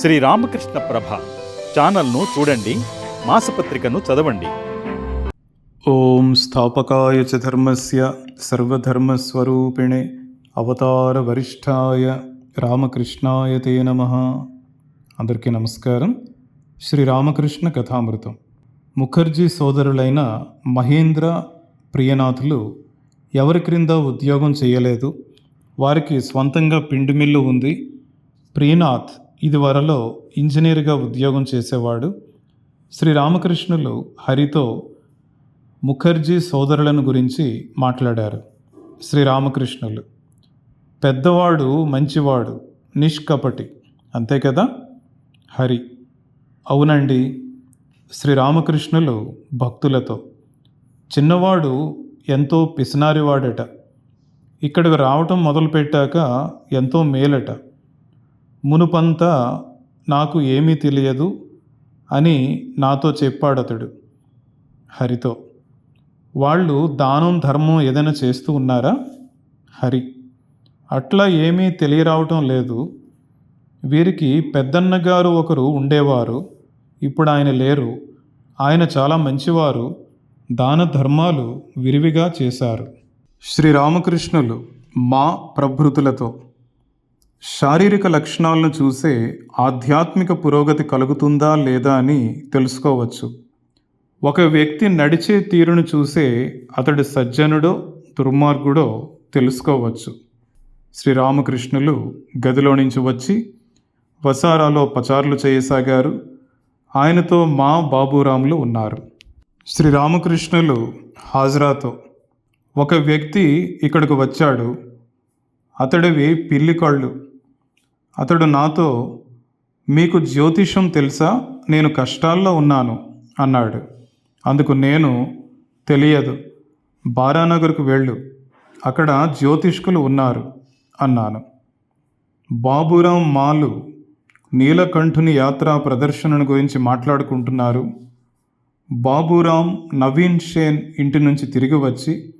శ్రీ రామకృష్ణ ప్రభ ఛానల్ను చూడండి మాసపత్రికను చదవండి. ఓం స్థాపకాయ చ ధర్మస్య సర్వధర్మస్వరూపిణే అవతార వరిష్ఠాయ రామకృష్ణాయ తే నమ. అందరికీ నమస్కారం. శ్రీ రామకృష్ణ కథామృతం. ముఖర్జీ సోదరులైన మహేంద్ర ప్రియనాథులు ఎవరి క్రింద ఉద్యోగం చేయలేదు? వారికి స్వంతంగా పిండి మిల్లు ఉంది. ప్రియనాథ్ ఇదివరలో ఇంజనీర్గా ఉద్యోగం చేసేవాడు శ్రీ రామకృష్ణులు హరితో ముఖర్జీ సోదరులను గురించి మాట్లాడారు. శ్రీరామకృష్ణులు పెద్దవాడు మంచివాడు నిష్కపటి అంతే కదా హరి అవునండి శ్రీరామకృష్ణులు భక్తులతో చిన్నవాడు ఎంతో పిసినారివాడట. ఇక్కడికి రావటం మొదలుపెట్టాక ఎంతో మేలట. మునుపంతా నాకు ఏమీ తెలియదు అని నాతో చెప్పాడతడు హరితో వాళ్ళు దానం ధర్మం ఏదైనా చేస్తూ ఉన్నారా? హరి అట్లా ఏమీ తెలియరావటం లేదు. వీరికి పెద్దన్న గారు ఒకరు ఉండేవారు. ఇప్పుడు ఆయన లేరు. ఆయన చాలా మంచివారు. దాన ధర్మాలు విరివిగా చేశారు. శ్రీరామకృష్ణులు మా ప్రభృతులతో శారీరక లక్షణాలను చూసే ఆధ్యాత్మిక పురోగతి కలుగుతుందా లేదా అని తెలుసుకోవచ్చు. ఒక వ్యక్తి నడిచే తీరును చూసే అతడు సజ్జనుడో దుర్మార్గుడో తెలుసుకోవచ్చు. శ్రీరామకృష్ణులు గదిలో నుంచి వచ్చి వసారాలో పచారులు చేయసాగారు. ఆయనతో మా బాబురాములు ఉన్నారు. శ్రీరామకృష్ణులు హాజరాతో ఒక వ్యక్తి ఇక్కడికి వచ్చాడు. అతడివి పిల్లి కళ్ళు అతడు నాతో మీకు జ్యోతిషం తెలుసా? నేను కష్టాల్లో ఉన్నాను అన్నాడు. అందుకు నేను తెలియదు. బారానగర్కు వెళ్ళు. అక్కడ జ్యోతిష్కులు ఉన్నారు అన్నాను. బాబురాం మాలు నీలకంఠుని యాత్రా ప్రదర్శనను గురించి మాట్లాడుకుంటున్నారు. బాబురాం నవీన్ షేన్ ఇంటి నుంచి తిరిగి వచ్చి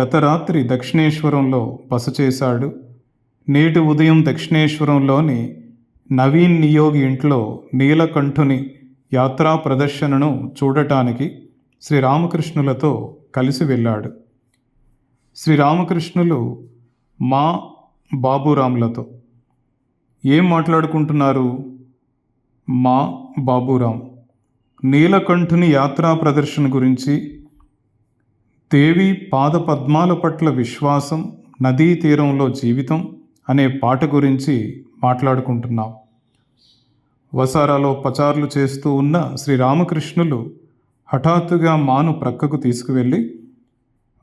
గత రాత్రి దక్షిణేశ్వరంలో బస చేశాడు. నేటి ఉదయం దక్షిణేశ్వరంలోని నవీన్ నియోగి ఇంట్లో నీలకంఠుని యాత్రా ప్రదర్శనను చూడటానికి శ్రీరామకృష్ణులతో కలిసి వెళ్ళాడు. శ్రీరామకృష్ణులు మా బాబురాములతో. ఏం మాట్లాడుకుంటున్నారు? మా బాబురాం నీలకంఠుని యాత్రా ప్రదర్శన గురించి దేవి పాదపద్మాల పట్ల విశ్వాసం నదీ తీరంలో జీవితం అనే పాట గురించి మాట్లాడుకుంటున్నాం. వసారాలో పచారులు చేస్తూ ఉన్న శ్రీరామకృష్ణులు హఠాత్తుగా మాను ప్రక్కకు తీసుకువెళ్ళి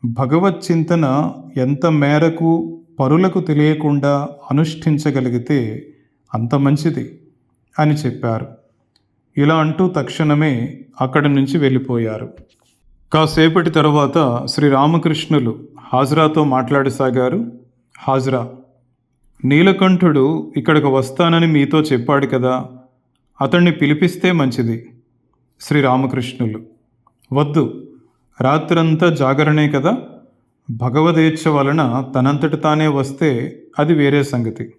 భగవత్ చింతన ఎంత మేరకు పరులకు తెలియకుండా అనుష్ఠించగలిగితే అంత మంచిది అని చెప్పారు. ఇలా అంటూ తక్షణమే అక్కడి నుంచి వెళ్ళిపోయారు. కాసేపటి తరువాత శ్రీరామకృష్ణులు హాజరాతో మాట్లాడసాగారు. హాజరా నీలకంఠుడు ఇక్కడికి వస్తానని మీతో చెప్పాడు కదా అతన్ని పిలిపిస్తే మంచిది శ్రీరామకృష్ణులు. వద్దు రాత్రంతా జాగరణే కదా భగవదేచ్ఛ వలన తనంతట తానే వస్తే అది వేరే సంగతి.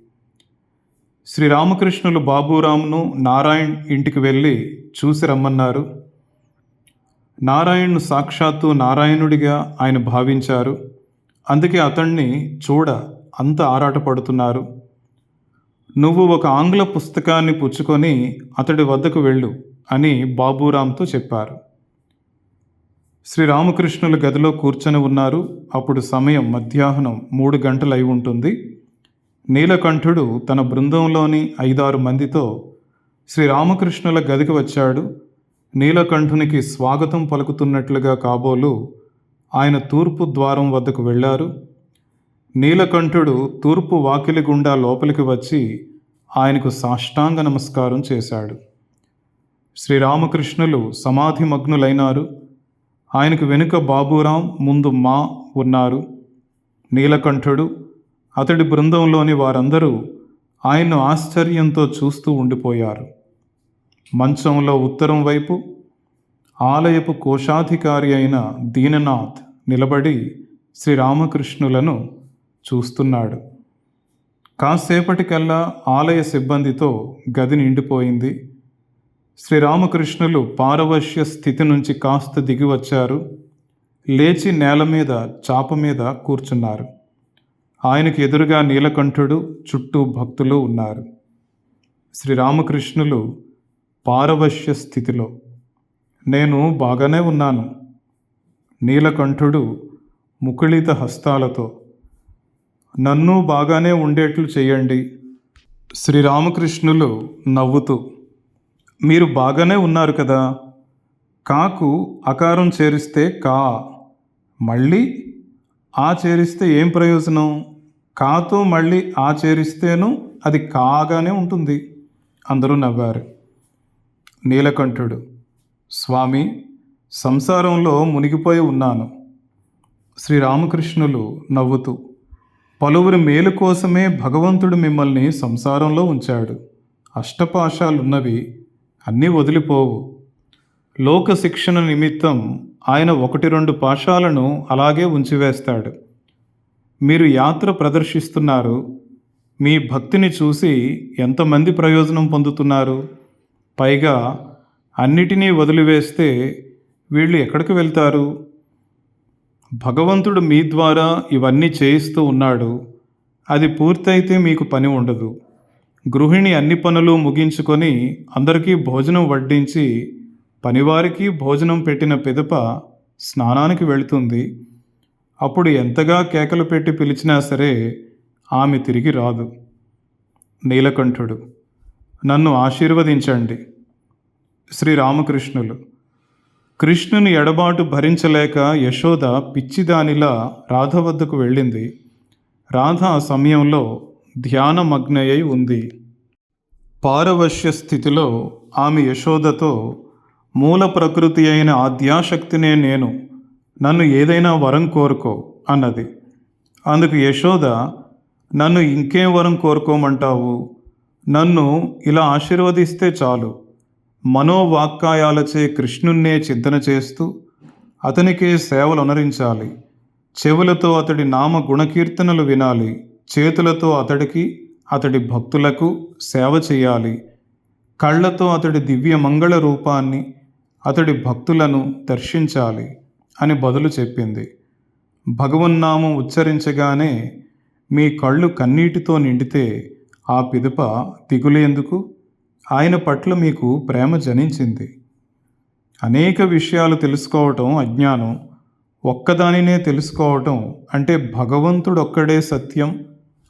శ్రీరామకృష్ణులు బాబురామ్ను నారాయణ్ ఇంటికి వెళ్ళి చూసి రమ్మన్నారు. నారాయణ్ను సాక్షాత్తు నారాయణుడిగా ఆయన భావించారు. అందుకే అతణ్ణి చూడ అంత ఆరాటపడుతున్నారు. నువ్వు ఒక ఆంగ్ల పుస్తకాన్ని పుచ్చుకొని అతడి వద్దకు వెళ్ళు అని బాబురామ్తో చెప్పారు. శ్రీరామకృష్ణుల గదిలో కూర్చొని ఉన్నారు. అప్పుడు సమయం మధ్యాహ్నం మూడు గంటలై ఉంటుంది. నీలకంఠుడు తన బృందంలోని ఐదారు మందితో శ్రీరామకృష్ణుల గదికి వచ్చాడు. నీలకంఠునికి స్వాగతం పలుకుతున్నట్లుగా కాబోలు ఆయన తూర్పు ద్వారం వద్దకు వెళ్ళారు. నీలకంఠుడు తూర్పు వాకిలి గుండా లోపలికి వచ్చి ఆయనకు సాష్టాంగ నమస్కారం చేశాడు. శ్రీరామకృష్ణులు సమాధిమగ్నులైనారు. ఆయనకు వెనుక బాబురాం ముందు మా ఉన్నారు. నీలకంఠుడు అతడి బృందంలోని వారందరూ ఆయన్ను ఆశ్చర్యంతో చూస్తూ ఉండిపోయారు. మంచంలో ఉత్తరం వైపు ఆలయపు కోశాధికారి అయిన దీననాథ్ నిలబడి శ్రీరామకృష్ణులను చూస్తున్నాడు. కాసేపటికల్లా ఆలయ సిబ్బందితో గది నిండిపోయింది. శ్రీరామకృష్ణులు పారవశ్య స్థితి నుంచి కాస్త దిగి వచ్చారు. లేచి నేల మీద చాప మీద కూర్చున్నారు. ఆయనకు ఎదురుగా నీలకంఠుడు చుట్టూ భక్తులు ఉన్నారు. శ్రీరామకృష్ణులు పారవశ్య స్థితిలో నేను బాగానే ఉన్నాను. నీలకంఠుడు ముకుళిత హస్తాలతో నన్ను బాగానే ఉండేట్లు చేయండి. శ్రీరామకృష్ణులు నవ్వుతూ మీరు బాగానే ఉన్నారు కదా? కాకు అకారం చేరిస్తే కా మళ్ళీ ఆ చేరిస్తే ఏం ప్రయోజనం? కాతో మళ్ళీ ఆ చేరిస్తేను అది కాగానే ఉంటుంది. అందరూ నవ్వారు. నీలకంఠుడు స్వామి సంసారంలో మునిగిపోయి ఉన్నాను. శ్రీరామకృష్ణులు నవ్వుతూ పలువురి మేలు కోసమే భగవంతుడు మిమ్మల్ని సంసారంలో ఉంచాడు. అష్టపాశాలున్నవి అన్నీ వదిలిపోవు. లోక శిక్షణ నిమిత్తం ఆయన ఒకటి రెండు పాశాలను అలాగే ఉంచివేస్తాడు. మీరు యాత్ర ప్రదర్శిస్తున్నారు. మీ భక్తిని చూసి ఎంతమంది ప్రయోజనం పొందుతున్నారు? పైగా అన్నిటినీ వదిలివేస్తే వీళ్ళు ఎక్కడికి వెళ్తారు? భగవంతుడు మీ ద్వారా ఇవన్నీ చేయిస్తూ ఉన్నాడు. అది పూర్తయితే మీకు పని ఉండదు. గృహిణి అన్ని పనులు ముగించుకొని అందరికీ భోజనం వడ్డించి పనివారికి భోజనం పెట్టిన పిదప స్నానానికి వెళుతుంది. అప్పుడు ఎంతగా కేకలు పెట్టి పిలిచినా సరే ఆమె తిరిగి రాదు. నీలకంఠుడు నన్ను ఆశీర్వదించండి. శ్రీరామకృష్ణులు కృష్ణుని ఎడబాటు భరించలేక యశోద పిచ్చిదానిలా రాధ వద్దకు వెళ్ళింది. రాధ ఆ సమయంలో ధ్యానమగ్నయై ఉంది. పారవశ్య స్థితిలో ఆమె యశోదతో మూల ప్రకృతి అయిన ఆద్యాశక్తినే నేను నన్ను ఏదైనా వరం కోరుకో అన్నది. అందుకు యశోద నన్ను ఇంకేం వరం కోరుకోమంటావు? నన్ను ఇలా ఆశీర్వదిస్తే చాలు. మనోవాక్కాయాలచే కృష్ణున్నే చింతన చేస్తూ అతనికే సేవలు అనరించాలి చెవులతో అతడి నామ గుణకీర్తనలు వినాలి. చేతులతో అతడికి అతడి భక్తులకు సేవ చేయాలి. కళ్ళతో అతడి దివ్య మంగళ రూపాన్ని అతడి భక్తులను దర్శించాలి అని బదులు చెప్పింది. భగవన్నామం ఉచ్చరించగానే మీ కళ్ళు కన్నీటితో నిండితే ఆ పిదప దిగులేందుకు? ఆయన పట్ల మీకు ప్రేమ జనించింది. అనేక విషయాలు తెలుసుకోవటం అజ్ఞానం. ఒక్కదానినే తెలుసుకోవటం అంటే భగవంతుడొక్కడే సత్యం.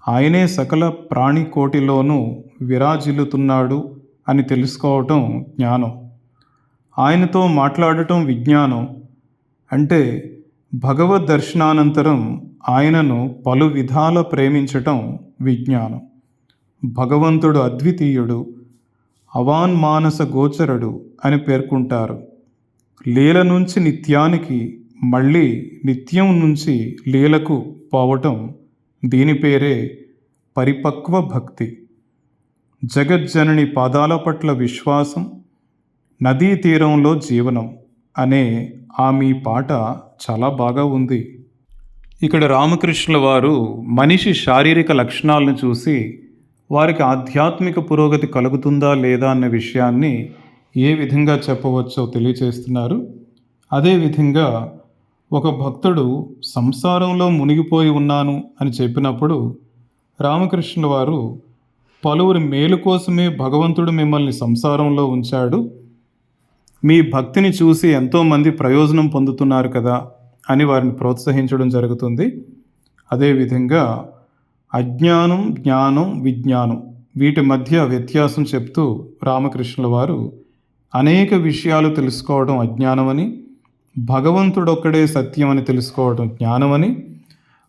ఆయనే సకల ప్రాణికోటిలోనూ విరాజిల్లుతున్నాడు అని తెలుసుకోవటం జ్ఞానం. ఆయనతో మాట్లాడటం విజ్ఞానం. అంటే భగవద్ దర్శనానంతరం ఆయనను పలు విధాల ప్రేమించటం విజ్ఞానం. భగవంతుడు అద్వితీయుడు. అవాన్మానస గోచరుడు అని పేర్కొంటారు. లీల నుంచి నిత్యానికి మళ్ళీ నిత్యం నుంచి లీలకు పోవటం దీని పేరే పరిపక్వ భక్తి. జగజ్జనని పాదాల పట్ల విశ్వాసం నదీ తీరంలో జీవనం అనే ఆమె పాట చాలా బాగా ఉంది. ఇక్కడ రామకృష్ణుల వారు మనిషి శారీరక లక్షణాలను చూసి వారికి ఆధ్యాత్మిక పురోగతి కలుగుతుందా లేదా అన్న విషయాన్ని ఏ విధంగా చెప్పవచ్చో తెలియచేస్తున్నారు. అదేవిధంగా ఒక భక్తుడు సంసారంలో మునిగిపోయి ఉన్నాను అని చెప్పినప్పుడు రామకృష్ణుల వారు పలువురి మేలు కోసమే భగవంతుడు మిమ్మల్ని సంసారంలో ఉంచాడు. మీ భక్తిని చూసి ఎంతోమంది ప్రయోజనం పొందుతున్నారు కదా అని వారిని ప్రోత్సహించడం జరుగుతుంది. అదేవిధంగా అజ్ఞానం జ్ఞానం విజ్ఞానం వీటి మధ్య వ్యత్యాసం చెప్తూ రామకృష్ణుల వారు అనేక విషయాలు తెలుసుకోవడం అజ్ఞానమని భగవంతుడొక్కడే సత్యం అని తెలుసుకోవడం జ్ఞానమని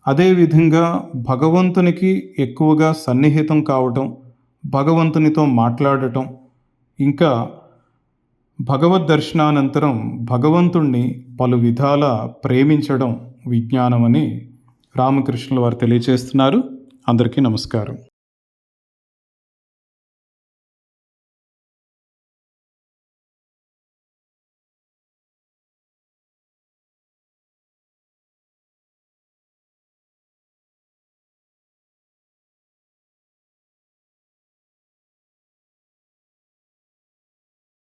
అదేవిధంగా భగవంతునికి ఎక్కువగా సన్నిహితం కావటం భగవంతునితో మాట్లాడటం ఇంకా భగవద్ దర్శనానంతరం భగవంతుణ్ణి పలు విధాల ప్రేమించడం విజ్ఞానమని రామకృష్ణుల వారు తెలియచేస్తున్నారు. అందరికీ నమస్కారం.